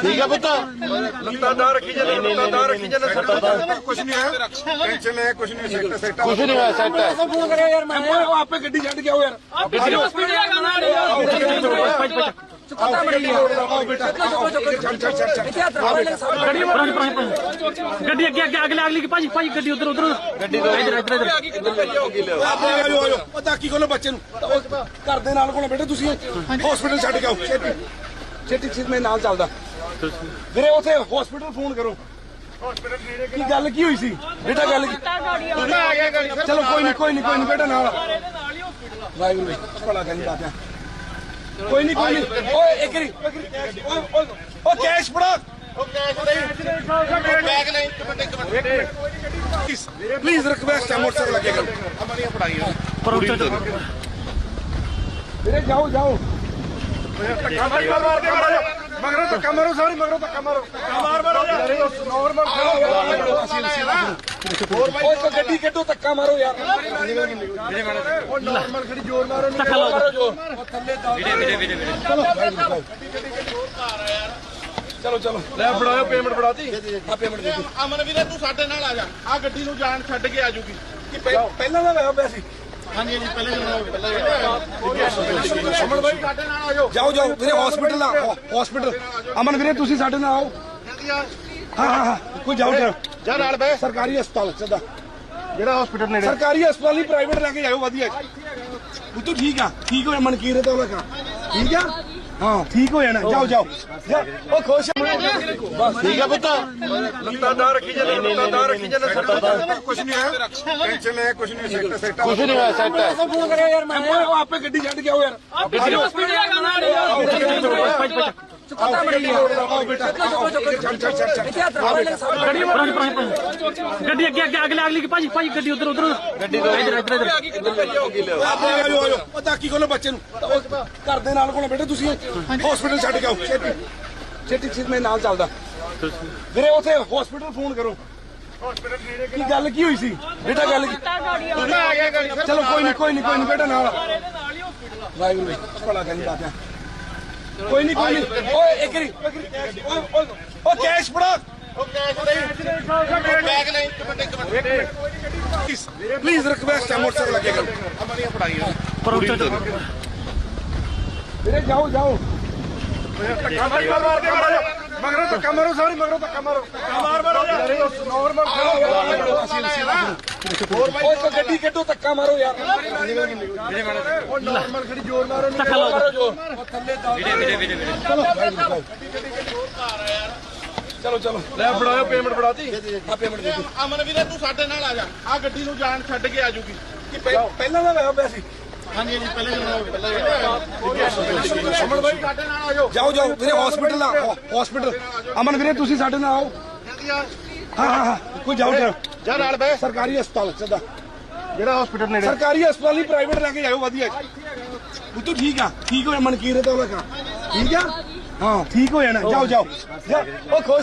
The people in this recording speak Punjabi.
ਠੀਕ ਹੈ ਪੁੱਤ। ਲੱਤਾਂ ਦਾ ਰੱਖੀ ਜਾਂਦੇ ਲੱਤਾਂ ਦਾ ਰੱਖੀ ਜਾਂਦੇ ਕੁਛ ਨਹੀਂ ਹੈ ਟੈਨਸ਼ਨ ਹੈ ਕੁਛ ਨਹੀਂ ਸੈਕਟਰ ਸੈਕਟਰ ਕੁਝ ਨਹੀਂ ਹੋਇਆ ਸੈੱਟ ਹੈ। ਫੋਨ ਕਰਿਆ ਯਾਰ ਮੈਂ ਉਹ ਆਪੇ ਗੱਡੀ ਛੱਡ ਕੇ ਆਓ ਯਾਰ। ਗੱਡੀ ਅੱਗੇ ਅੱਗੇ ਅਗਲੇ ਅਗਲੀ ਭਾਜੀ ਭਾਜੀ ਗੱਡੀ ਉਧਰ ਉਧਰ। ਗੱਡੀ ਇਧਰ ਇਧਰ ਇਧਰ। ਆਪੇ ਆਜੋ ਆਜੋ ਪਤਾ ਕੀ ਕੋਲ ਬੱਚੇ ਨੂੰ। ਘਰ ਦੇ ਨਾਲ ਕੋਲ ਬੇਟੇ ਤੁਸੀਂ। ਹਸਪੀਟਲ ਛੱਡ ਕੇ ਆਓ ਛੇਤੀ। ਛੇਤੀ ਛੇਤੀ ਮੈਂ ਨਾਲ ਚੱਲਦਾ। ਵੀਰੇ ਉਥੇ ਹਸਪੀਟਲ ਫੋਨ ਕਰੋ। ਕੀ ਗੱਲ ਕੀ ਹੋਈ ਸੀ? ਬੇਟਾ ਗੱਲ ਕੀ ਚਲੋ ਕੋਈ ਨਹੀਂ ਕੋਈ ਨਹੀਂ ਕੋਈ ਨਹੀਂ ਬੇਟਾ ਨਾਲ ਵਾਹਿਗੁਰੂ ਜੀ ਭਲਾ ਕਰੀ ਬਾਤ ਹੈ ਕੋਈ ਨਹੀਂ ਕੋਈ ਨਹੀਂ ਓਏ ਇੱਕ ਰੀ ਓ ਕੈਸ਼ ਫੜਾ। ਪਲੀਜ਼ ਰਿਕਵੈਸਟ ਹੈ ਮੋਟਰਸਾਈਕਲ ਲੱਗੇ ਕਰੋ। ਪਰ ਉੱਤੇ ਵੀਰੇ ਜਾਓ ਜਾਓ। ਮਗਰੋਂ ਧੱਕਾ ਮਾਰੋ ਸਾਰੀ ਮਗਰੋਂ ਧੱਕਾ ਮਾਰੋ। ਮਾਰ ਮਾਰੋ। ਨੋਰਮਲ ਓਏ ਇੱਕ ਗੱਡੀ ਕੱਢੋ ਧੱਕਾ ਮਾਰੋ ਯਾਰ। ਉਹ ਨਾਰਮਲ ਖੜੀ ਜ਼ੋਰ ਮਾਰੋ ਧੱਕਾ ਮਾਰੋ ਜੋ ਥੱਲੇ ਚਲੋ ਚਲੋ ਲੈ ਫੜਾਓ ਪੇਮੈਂਟ ਫੜਾਤੀ। ਆ ਪੇਮੈਂਟ ਦੇ ਅਮਨ ਵੀਰੇ ਤੂੰ ਸਾਡੇ ਨਾਲ ਆ ਜਾ। ਆ ਗੱਡੀ ਨੂੰ ਜਾਣ ਛੱਡ ਕੇ ਆ ਜੂਗੀ। ਕੀ ਪਹਿ- ਪਹਿਲਾਂ ਦਾ ਹੋਇਆ ਪਿਆ ਸੀ। ਹਾਂਜੀ ਹਾਂਜੀ ਪਹਿਲੇ ਪਹਿਲੇ ਅਮਨ ਭਾਈ ਸਾਡੇ ਨਾਲ ਆ ਜਾਓ ਜਾਓ ਜਾਓ ਵੀਰੇ ਹਸਪੀਟਲ ਆ ਹਸਪੀਟਲ ਅਮਨ ਵੀਰੇ ਤੁਸੀਂ ਸਾਡੇ ਨਾਲ ਆਓ। ਹਾਂ ਹਾਂ ਹਾਂ ਕੋਈ ਜਾਓ ਜਾਓ। ਜਾ ਨਾਲ ਬੈ ਸਰਕਾਰੀ ਹਸਪਤਾਲ ਸਿੱਧਾ। ਜਿਹੜਾ ਹਸਪੀਟਲ ਨੇੜੇ। ਸਰਕਾਰੀ ਹਸਪਤਾਲ ਨਹੀਂ ਪ੍ਰਾਈਵੇਟ ਲੈ ਕੇ ਜਾਓ ਵਧੀਆ। ਉਹ ਤੂੰ ਠੀਕ ਆ ਠੀਕ ਹੋ ਮਨਕੀਰ ਤਾਂ ਉਹਦਾ ਠੀਕ ਆ? ਹਾਂ ਠੀਕ ਹੋ ਜਾਣਾ ਜਾਓ ਜਾਓ। ਜਾ, ਉਹ ਖੁਸ਼ ਆ। ਠੀਕ ਹੈ ਪੁੱਤ। ਲੱਤਾਂ ਦਾ ਰੱਖੀ ਜਾਂਦੇ ਲੱਤਾਂ ਦਾ ਰੱਖੀ ਜਾਂਦੇ ਕੁਛ ਨਹੀਂ ਹੈ ਟੈਨਸ਼ਨ ਹੈ ਕੁਛ ਨਹੀਂ ਸੈਕਟਰ ਸੈਕਟਰ ਕੁਝ ਨਹੀਂ ਹੋਇਆ ਸੈੱਟ ਹੈ। ਫੋਨ ਕਰਿਆ ਯਾਰ ਮੈਂ ਉਹ ਆਪੇ ਗੱਡੀ ਛੱਡ ਕੇ ਆਓ ਯਾਰ। ਛੱਡ ਛੱਡ ਛੱਡ ਛੱਡ ਗੱਡੀ ਅੱਗੇ ਅੱਗੇ ਅਗਲੇ ਅਗਲੀ ਭਾਜੀ ਭਾਜੀ ਗੱਡੀ ਉਧਰ ਉਧਰ। ਗੱਡੀ ਇਧਰ ਇਧਰ ਇਧਰ। ਆਪੇ ਆਜੋ ਆਜੋ ਪਤਾ ਕੀ ਕੋਲ ਬੱਚੇ ਨੂੰ। ਉਹ ਘਰ ਦੇ ਨਾਲ ਕੋਲ ਬੇਟੇ ਤੁਸੀਂ ਹਸਪੀਟਲ ਛੱਡ ਕੇ ਆਓ। ਛੇਤੀ ਛੇਤੀ ਛੇਤੀ ਮੈਂ ਨਾਲ ਚੱਲਦਾ। ਵੀਰੇ ਉਥੇ ਹਸਪੀਟਲ ਫੋਨ ਕਰੋ। ਕੀ ਗੱਲ ਕੀ ਹੋਈ ਸੀ? ਬੇਟਾ ਗੱਲ ਕੀ? ਚਲੋ ਕੋਈ ਨਹੀਂ ਕੋਈ ਨਹੀਂ ਕੋਈ ਨਹੀਂ ਬੇਟਾ ਨਾਲ ਵਾਹਿਗੁਰੂ ਜੀ ਭਲਾ ਕਰੀ ਬਾਤ ਹੈ ਕੋਈ ਨਹੀਂ ਕੋਈ ਨਹੀਂ ਓਏ ਇੱਕ ਰੀ ਓ ਕੈਸ਼ ਫੜਾ। ਬੈਗ ਨਹੀਂ ਇੱਕ ਮਿੰਟ ਇੱਕ ਮਿੰਟ। ਪਲੀਜ਼ ਰਿਕਵੈਸਟ ਹੈ ਮੋਟਰਸਾਈਕਲ ਲੱਗੇ ਕਰੋ। ਪਰ ਉੱਤੇ ਵੀਰੇ ਜਾਓ ਜਾਓ। ਮਗਰੋਂ ਧੱਕਾ ਮਾਰੋ ਸਾਰੀ ਮਗਰੋਂ ਧੱਕਾ ਮਾਰੋ ਮਾਰ ਮਾਰੋ ਨੋਰਮਲ ਓਏ ਇੱਕ ਗੱਡੀ ਕੱਢੋ ਧੱਕਾ ਮਾਰੋ ਯਾਰ ਉਹ ਨਾਰਮਲ ਖੜੀ ਜ਼ੋਰ ਮਾਰੋ ਧੱਕਾ ਲਾਓ ਮਾਰੋ ਜੋ ਥੱਲੇ ਚਲੋ ਚਲੋ ਲੈ ਫੜਾਓ ਪੇਮੈਂਟ ਫੜਾਤੀ ਆ ਪੇਮੈਂਟ ਦੇ ਦਿਓ ਅਮਨ ਵੀਰੇ ਤੂੰ ਸਾਡੇ ਨਾਲ ਆ ਜਾ। ਆ ਗੱਡੀ ਨੂੰ ਜਾਣ ਛੱਡ ਕੇ ਆ ਜੂਗੀ। ਕੀ ਪਹਿ- ਪਹਿਲਾਂ ਦਾ ਹੋਇਆ ਪਿਆ ਸੀ। ਹਾਂਜੀ ਹਾਂਜੀ ਪਹਿਲੇ ਪਹਿਲੇ ਅਮਨ ਭਾਈ ਸਾਡੇ ਨਾਲ ਆ ਜਾਓ ਜਾਓ ਜਾਓ ਵੀਰੇ ਹਸਪੀਟਲ ਆ ਹਸਪੀਟਲ ਅਮਨ ਵੀਰੇ ਤੁਸੀਂ ਸਾਡੇ ਨਾਲ ਆਓ। ਹਾਂ ਹਾਂ ਹਾਂ ਕੋਈ ਜਾਓ ਜਾਓ। ਜਾ ਨਾਲ ਬੈ ਸਰਕਾਰੀ ਹਸਪਤਾਲ ਸਿੱਧਾ। ਜਿਹੜਾ ਹਸਪੀਟਲ ਨੇੜੇ। ਸਰਕਾਰੀ ਹਸਪਤਾਲ ਨਹੀਂ ਪ੍ਰਾਈਵੇਟ ਲੈ ਕੇ ਜਾਓ ਵਧੀਆ। ਉਹ ਤੂੰ ਠੀਕ ਆ ਠੀਕ ਹੋ ਮਨਕੀਰ ਤਾਂ ਉਹਦਾ ਠੀਕ ਆ? ਹਾਂ ਠੀਕ ਹੋ ਜਾਣਾ ਜਾਓ ਜਾਓ। ਜਾ, ਉਹ ਖੁਸ਼।